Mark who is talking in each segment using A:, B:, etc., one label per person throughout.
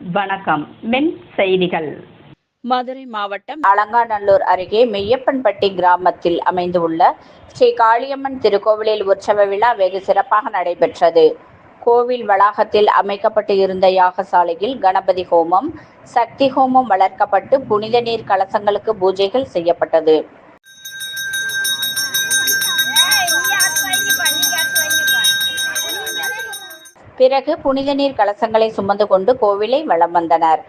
A: வணக்கம். மென் செய்திகள்.
B: மதுரை மாவட்டம்
C: அலங்காநல்லூர் அருகே மெய்யப்பன்பட்டி கிராமத்தில் அமைந்துள்ள ஸ்ரீ காளியம்மன் திருக்கோவிலில் உற்சவ விழா வெகு சிறப்பாக நடைபெற்றது. கோவில் வளாகத்தில் அமைக்கப்பட்டு இருந்த யாகசாலையில் கணபதி ஹோமம் சக்தி ஹோமம் வளர்க்கப்பட்டு புனித நீர் கலசங்களுக்கு பூஜைகள் செய்யப்பட்டது. பிறகு புனித நீர் கலசங்களை சுமந்து கொண்டு கோவிலை வலம் வந்தனர்.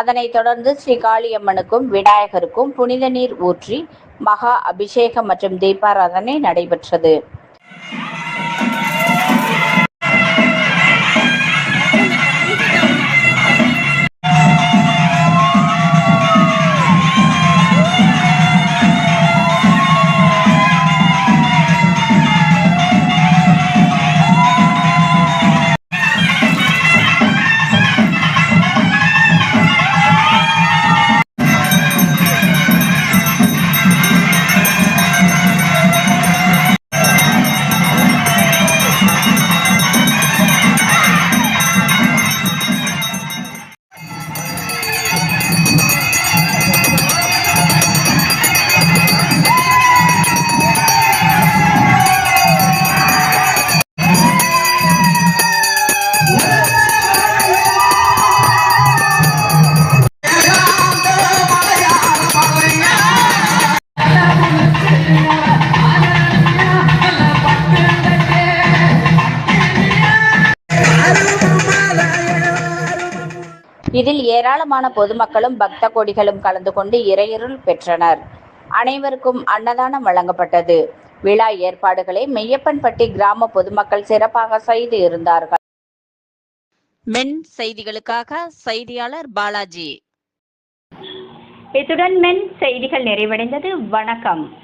C: அதனைத் தொடர்ந்து ஸ்ரீ காளியம்மனுக்கும் விநாயகருக்கும் புனித நீர் ஊற்றி மகா அபிஷேகம் மற்றும் தீபாராதனை நடைபெற்றது. இதில் ஏராளமான பொதுமக்களும் பக்த கோடிகளும் கலந்து கொண்டு இறையருள் பெற்றனர். அனைவருக்கும் அன்னதானம் வழங்கப்பட்டது. விழா ஏற்பாடுகளை மெய்யப்பன்பட்டி கிராம பொதுமக்கள் சிறப்பாக செய்து இருந்தார்கள்.
B: மென் செய்திகளுக்காக செய்தியாளர் பாலாஜி.
A: இத்துடன் மென் செய்திகள் நிறைவடைந்தது. வணக்கம்.